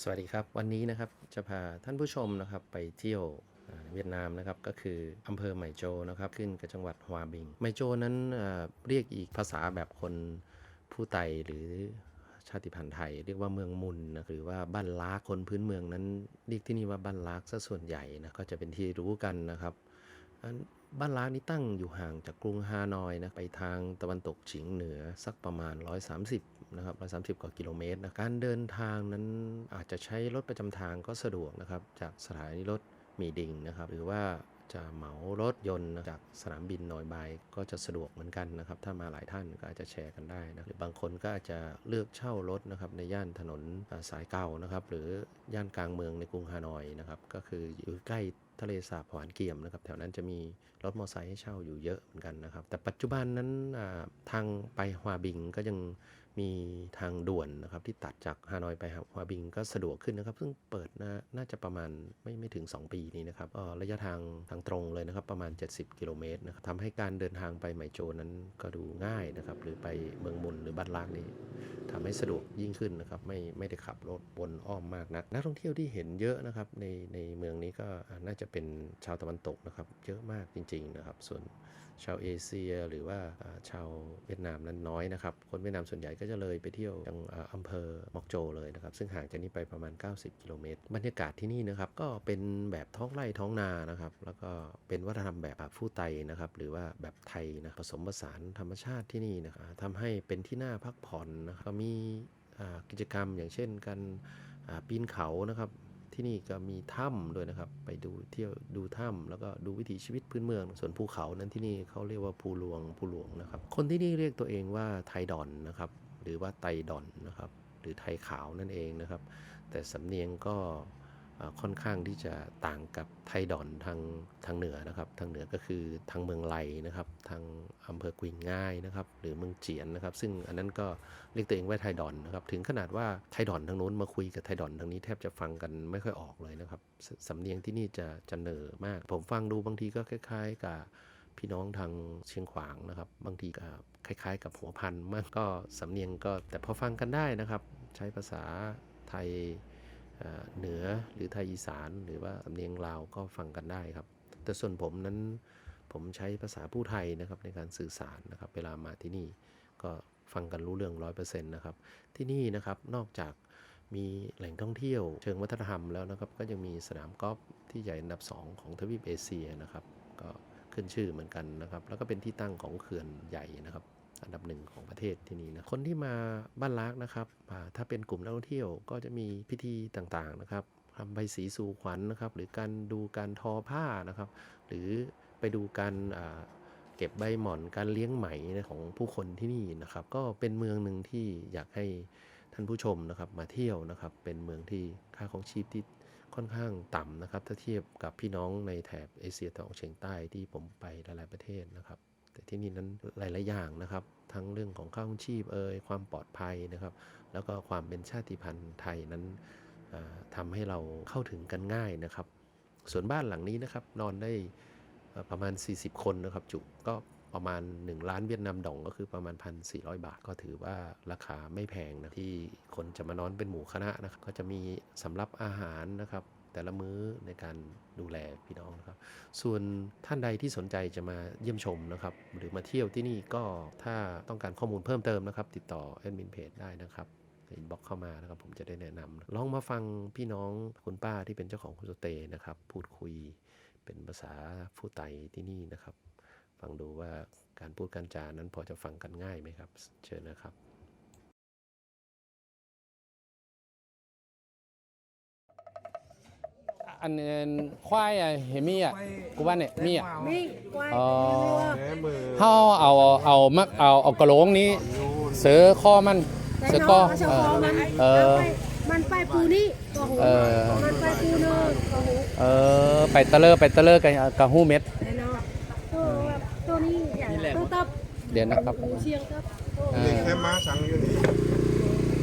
สวัสดีครับ วันนี้นะครับจะพาท่านผู้ชมนะครับไปเที่ยวเวียดนามนะครับก็คืออำเภอไหมโจนะครับขึ้นกับจังหวัดฮวาบิงไหมโจนั้นเรียกอีกภาษาแบบคนผู้ไตหรือชาติพันธุ์ไทย เรียกว่าเมืองมุนนะหรือว่าบ้านลากคนพื้นเมืองนั้นเรียกที่นี่ว่าบ้านลากซะส่วนใหญ่นะก็จะเป็นที่รู้กันนะครับบ้านล้างนี้ตั้งอยู่ห่างจากกรุงฮานอยนะไปทางตะวันตกเฉียงเหนือสักประมาณ 130 นะครับ130กว่ากิโลเมตรนะการเดินทางนั้นอาจจะใช้รถประจำทางก็สะดวกนะครับ จากสถานีรถมีดิงนะครับ หรือว่าจะเหมารถยนต์จากสนามบินนอยบายก็จะสะดวกเหมือนกันนะครับ ถ้ามาหลายท่านก็อาจจะแชร์กันได้นะหรือบางคนก็อาจจะเลือกเช่ารถนะครับในย่านถนนสายเก่านะครับ หรือย่านกลางเมืองในกรุงฮานอยนะครับ ก็คืออยู่ใกล้ทะเลสาบหวานเกียมนะครับ แถวนั้นจะมีรถมอเตอร์ไซค์ให้เช่าอยู่เยอะเหมือนกันนะครับ แต่ปัจจุบันนั้นทางไปฮวาบิงก็ยัง มีทางด่วนนะครับที่ตัดจากฮานอยไปฮวาบิงก็สะดวกขึ้นนะครับ ซึ่งเปิดนาน่าจะประมาณไม่ไม่ถึง 2 ปีนี้นะครับระยะทางทางตรงเลยนะครับประมาณ 70 กิโลเมตรนะครับทำให้การเดินทางไปไหมโจนั้นก็ดูง่ายนะครับหรือไปเมืองมุนหรือบ้านลากนี่ทำให้สะดวกยิ่งขึ้นนะครับไม่ไม่ได้ขับรถวนอ้อมมากนักนักท่องเที่ยวที่เห็นเยอะนะครับในในเมืองนี้ก็น่าจะเป็นชาวตะวันตกนะครับเยอะมากจริง ๆนะครับ ส่วนชาวเอเชีย หรือว่าชาวเวียดนามนั้นน้อยนะครับคนเวียดนามส่วนใหญ่ก็จะเลยไปเที่ยวยังอำเภอมอกโจเลยนะครับ ซึ่งห่างจากนี้ไปประมาณ 90 กิโลเมตร บรรยากาศที่นี่นะครับ ก็เป็นแบบท้องไร่ท้องนานะครับ แล้วก็เป็นวัฒนธรรมแบบฟู่ไตนะครับ หรือว่าแบบไทยนะผสมผสานธรรมชาติที่นี่นะครับทำให้เป็นที่น่าพักผ่อนนะครับก็มีกิจกรรมอย่างเช่นการปีนเขานะครับที่นี่ก็มีถ้ำด้วยนะครับ ไปดูเที่ยวดูถ้ำแล้วก็ดูวิถีชีวิตพื้นเมือง ส่วนภูเขานั้นที่นี่เขาเรียกว่าภูหลวงภูหลวงนะครับ คนที่นี่เรียกตัวเองว่าไทยดอนนะครับ หรือว่าไตดอนนะครับ หรือไทยขาวนั่นเองนะครับ แต่สำเนียงก็ค่อนข้างที่จะต่างกับไทยดอนทางทางเหนือนะครับ ทางเหนือก็คือทางเมืองไลนะครับ ทางอำเภอกวิงง่ายนะครับ หรือเมืองเจียนนะครับ ซึ่งอันนั้นก็เรียกตัวเองว่าไทยดอนนะครับ ถึงขนาดว่าไทยดอนทางโน้นมาคุยกับไทยดอนทางนี้แทบจะฟังกันไม่ค่อยออกเลยนะครับสสำเนียงที่นี่จะจะเหนอมาก ผมฟังดูบางทีก็คล้าย ๆ กับ พี่น้องทางเชียงขวางนะครับ บางทีก็คล้ายๆ กับหัวพันมากก็สำเนียงก็แต่พอฟังกันได้นะครับ ใช้ภาษาไทยเอ่อเหนือหรือไทยอีสานหรือว่าสำเนียงลาวก็ฟังกันได้ครับ แต่ส่วนผมนั้นผมใช้ภาษาผู้ไทยนะครับในการสื่อสารนะครับ เวลามาที่นี่ก็ฟังกันรู้เรื่องร้อยเปอร์เซ็นต์นะครับ ที่นี่นะครับนอกจากมีแหล่งท่องเที่ยวเชิงวัฒนธรรมแล้วนะครับ ก็ยังมีสนามกอล์ฟที่ใหญ่อันดับ 2 ของทวีปเอเชียนะครับ ก็ ขึ้นชื่อเหมือนกันนะครับ แล้วก็เป็นที่ตั้งของเขื่อนใหญ่นะครับ อันดับหนึ่งของประเทศที่นี่นะคนที่มาบ้านล้างนะครับถ้าเป็นกลุ่มนักท่องเที่ยวก็จะมีพิธีต่างๆนะครับทำใบสีสู่ขวัญนะครับ หรือการดูการทอผ้านะครับ หรือไปดูการเก็บใบหม่อนการเลี้ยงไหมนะของผู้คนที่นี่นะครับ ก็เป็นเมืองหนึ่งที่อยากให้ท่านผู้ชมนะครับมาเที่ยวนะครับ เป็นเมืองที่ค่าของชีพที่ ค่อนข้างต่ำนะครับ ถ้าเทียบกับพี่น้องในแถบเอเชียตะวันออกเฉียงใต้ที่ผมไปหลาย ๆ ประเทศนะครับ แต่ที่นี่นั้นหลาย ๆ อย่างนะครับ ทั้งเรื่องของค่าของชีพเอ่ยความปลอดภัยนะครับ แล้วก็ความเป็นชาติพันธุ์ไทยนั้นอ่าทำให้เราเข้าถึงกันง่ายนะครับ ส่วนบ้านหลังนี้นะครับนอนได้ประมาณ 40 คนนะครับจุก็ ประมาณ 1 ล้านเวียดนามดองก็คือประมาณ 1,400 บาท ก็ถือว่าราคาไม่แพงนะที่คนจะมานอนเป็นหมู่คณะนะครับก็จะมีสำรับอาหารนะครับแต่ละมื้อในการดูแลพี่น้องนะครับ ส่วนท่านใดที่สนใจจะมาเยี่ยมชมนะครับ หรือมาเที่ยวที่นี่ก็ถ้าต้องการข้อมูลเพิ่มเติมนะครับ ติดต่อแอดมินเพจได้นะครับอินบ็อกเข้ามานะครับผมจะได้แนะนำลองมาฟังพี่น้องคุณป้าที่เป็นเจ้าของโฮสเตย์นะครับ พูดคุยเป็นภาษาผู้ไตที่นี่นะครับ ฟังดูว่าการพูดการจานั้นพอจะฟังกันง่ายไหมครับ เชิญนะครับ อันเอ่อควายอะเห็นมีอะกูว่าเนี่ยมีอะมีควายอ๋อมีวัวแหมือเฮาเอาเอามักเอาเอากระโหลงนี้ เสือข้อมันแต่เสือน้ก็องเขาจะเอคออมันเออมันไปมันไปปูนี่ก็หูเออมันไปปูเนินก็หูเออไปตะเลอไปตะเลอกันกะฮู้เม็ด แต่น้องตัวแบบตัวนี้อย่างตัวตับ เดี๋ยวนะครับหูเชียงตับตัวอ่านี่แค่ม้าสังอยู่นี่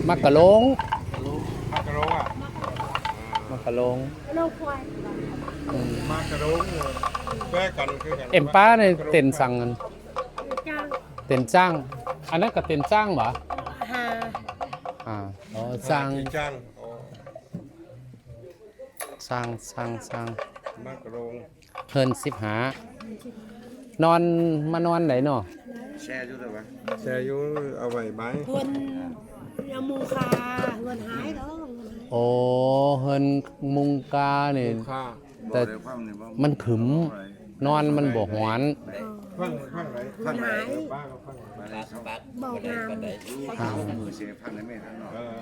มักกะโหลงมากระโรอะมักกะโหลงโลกควายอืมมากระโรเนี่ยแก้กันคือกันเอ็มป้าในเต็นสั่งกันจ้างเต็นจ้าง อันนั้นก็เต็นจ้างบ่หาอ่าอ๋อจ้างกี่จ้างอ๋อสร้างสร้างสร้างมากระโรงเฮินสิบหานอนมานอนไหนเนาะ แช่อยู่เอาไว้ใบเพื่อนยามูคาเพื่อนหายแล้วโอ้เฮินมุงกาเนี่ย ค่าแต่มันขึมนอนมันบ่หวานฟังฟังไหนฟังไหนบ้าก็ฟังไหนบอกงามอ่าเออ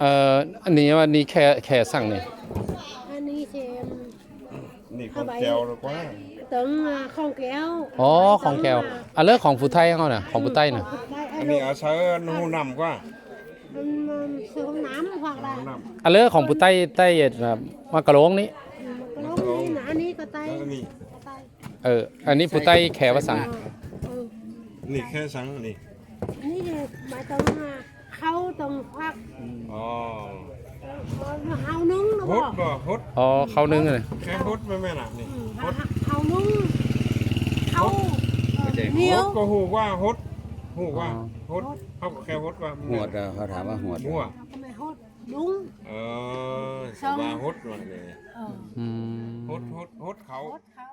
เอ่ออันนี้ว่านี่แค่แค่สั่งนี่อันนี้เชมนี่คนแก้วหรือว่า ตึงข้องแก้วอ๋อของแก้วอันเลิกของผู้ไทยเขาน่ะของผู้ใต้น่ะอันนี้อาศัยนูนำกว่ามันมันซื้อห้องน้ำฝากได้นูนอันเลิกของผู้ใต้ใต้แบบมากระโหลงนี้มันก็ลงนี่นะอันนี้ก็ไตำแล้วก็นี่ไตเอออันนี้ผู้ใต้แขว่าสั่งเออนี่แค่สังนี่อันนี้เนี่ยหมายถึงว่าเขาต้องพักอ๋อเฮานุ่งนะฮบดอกบ่ฮดอ๋อเขานึงเลยแค่ฮดไม่แม่น่ะนี่เฮา นุ่งเขาเหนียฮวดก็ฮู้ว่าฮดฮู้ว่าฮดเขาก็แค่ฮดว่าหวดอะเขาถามว่าหวดมั่วทำไมฮดลุงเออสว่าฮดว่าเลยเอออืม ฮดฮดฮดเขาฮดเขา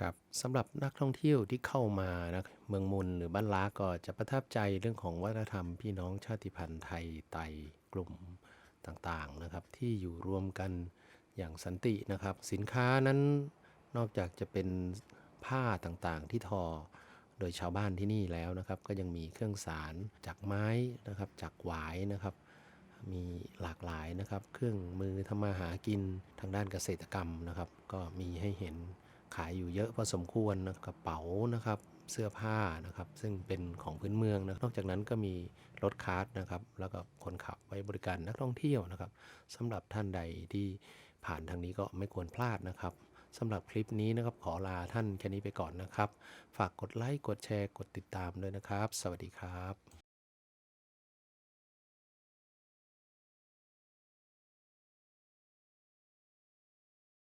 ครับสำหรับนักท่องเที่ยวที่เข้ามานะเมืองมุนหรือบ้านล้าก็จะประทับใจเรื่องของวัฒนธรรมพี่น้องชาติพันธุ์ไทยไตกลุ่มต่างๆนะครับ ที่อยู่รวมกันอย่างสันตินะครับ สินค้านั้น นอกจากจะเป็นผ้าต่างๆที่ทอ โดยชาวบ้านที่นี่แล้วนะครับ ก็ยังมีเครื่องสารจากไม้นะครับ จากหวายนะครับ มีหลากหลายนะครับ เครื่องมือทำมาหากินทางด้านเกษตรกรรมนะครับ ก็มีให้เห็นขายอยู่เยอะพอสมควรนะกระเป๋านะครับเสื้อผ้านะครับ ซึ่งเป็นของพื้นเมืองนะนอกจากนั้นก็มีรถคาร์ทนะครับ แล้วก็คนขับไว้บริการนักท่องเที่ยวนะครับสำหรับท่านใดที่ผ่านทางนี้ก็ไม่ควรพลาดนะครับ สำหรับคลิปนี้นะครับขอลาท่านแค่นี้ไปก่อนนะครับ ฝากกดไลค์กดแชร์กดติดตามด้วยนะครับ สวัสดีครับ